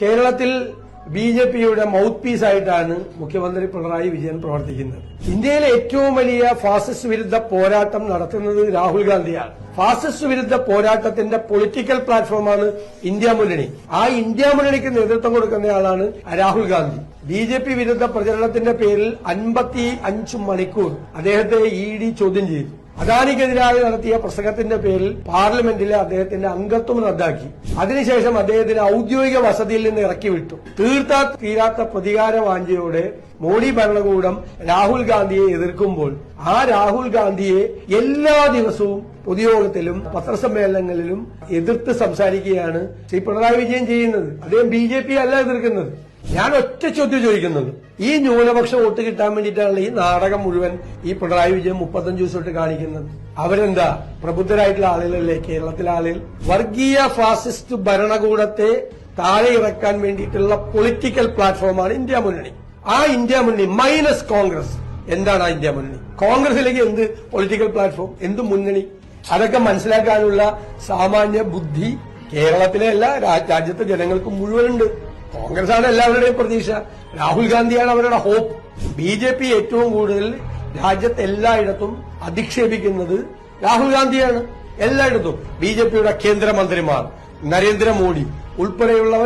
കേരളത്തിൽ B J പിയുടെ mouth piece ആയിട്ടാണ് മുഖ്യമന്ത്രി പിണറായി വിജയൻ പ്രവർത്തിക്കുന്നത്. ഇന്ത്യയിലെ ഏറ്റവും വലിയ ഫാസിസ്റ്റ് വിരുദ്ധ പോരാട്ടം നടത്തുന്നത് രാഹുൽ ഗാന്ധിയാണ്. ഫാസിസ്റ്റ് വിരുദ്ധ പോരാട്ടത്തിന്റെ പൊളിറ്റിക്കൽ പ്ലാറ്റ്ഫോമാണ് ഇന്ത്യ മുന്നണി. ആ ഇന്ത്യ മുന്നണിക്ക് നേതൃത്വം കൊടുക്കുന്നയാളാണ് Rahul Gandhi. B J P വിരുദ്ധ പ്രചരണത്തിന്റെ പേരിൽ അൻപത്തി അഞ്ച് മണിക്കൂർ അദ്ദേഹത്തെ ഇ ഡി ചോദ്യം ചെയ്തു. അദാനിക്കെതിരായി നടത്തിയ പ്രസംഗത്തിന്റെ പേരിൽ പാർലമെന്റിലെ അദ്ദേഹത്തിന്റെ അംഗത്വം റദ്ദാക്കി. അതിനുശേഷം അദ്ദേഹത്തിന് ഔദ്യോഗിക വസതിയിൽ നിന്ന് ഇറക്കി വിട്ടു തീർത്താ തീരാത്ത പ്രതികാര വാഞ്ചയോടെ മോഡി ഭരണകൂടം രാഹുൽ ഗാന്ധിയെ എതിർക്കുമ്പോൾ ആ രാഹുൽ ഗാന്ധിയെ എല്ലാ ദിവസവും പൊതുയോഗത്തിലും പത്രസമ്മേളനങ്ങളിലും എതിർത്ത് സംസാരിക്കുകയാണ് ശ്രീ പിണറായി വിജയൻ ചെയ്യുന്നത്. അദ്ദേഹം ബി അല്ല എതിർക്കുന്നത്. ഞാൻ ഒറ്റ ചോദ്യം ചോദിക്കുന്നത്. ഈ ന്യൂനപക്ഷ വോട്ട് കിട്ടാൻ വേണ്ടിയിട്ടാണ് ഈ നാടകം മുഴുവൻ ഈ പിണറായി വിജയൻ മുപ്പത്തഞ്ച് ദിവസമായിട്ട് കാണിക്കുന്നത്. അവരെന്താ? പ്രബുദ്ധരായിട്ടുള്ള ആളുകളല്ലേ? കേരളത്തിലെ ആളുകൾ. വർഗീയ ഫാസിസ്റ്റ് ഭരണകൂടത്തെ താഴെ ഇറക്കാൻ വേണ്ടിയിട്ടുള്ള പൊളിറ്റിക്കൽ പ്ലാറ്റ്ഫോമാണ് ഇന്ത്യ മുന്നണി. ആ ഇന്ത്യ മുന്നണി മൈനസ് കോൺഗ്രസ്. എന്താണ് ആ ഇന്ത്യ മുന്നണി? കോൺഗ്രസിലേക്ക് എന്ത് പൊളിറ്റിക്കൽ പ്ലാറ്റ്ഫോം? എന്ത് മുന്നണി? അതൊക്കെ മനസ്സിലാക്കാനുള്ള സാമാന്യ ബുദ്ധി കേരളത്തിലെ അല്ല രാജ്യത്തെ ജനങ്ങൾക്ക് മുഴുവനുണ്ട്. കോൺഗ്രസ് ആണ് എല്ലാവരുടെയും പ്രതീക്ഷ. രാഹുൽ ഗാന്ധിയാണ് അവരുടെ ഹോപ്പ്. ബി ജെ പി ഏറ്റവും കൂടുതൽ രാജ്യത്ത് എല്ലായിടത്തും അധിക്ഷേപിക്കുന്നത് രാഹുൽ ഗാന്ധിയാണ്. എല്ലായിടത്തും ബി ജെ പിയുടെ കേന്ദ്രമന്ത്രിമാർ. നരേന്ദ്രമോദി ഉൾപ്പെടെയുള്ളവർ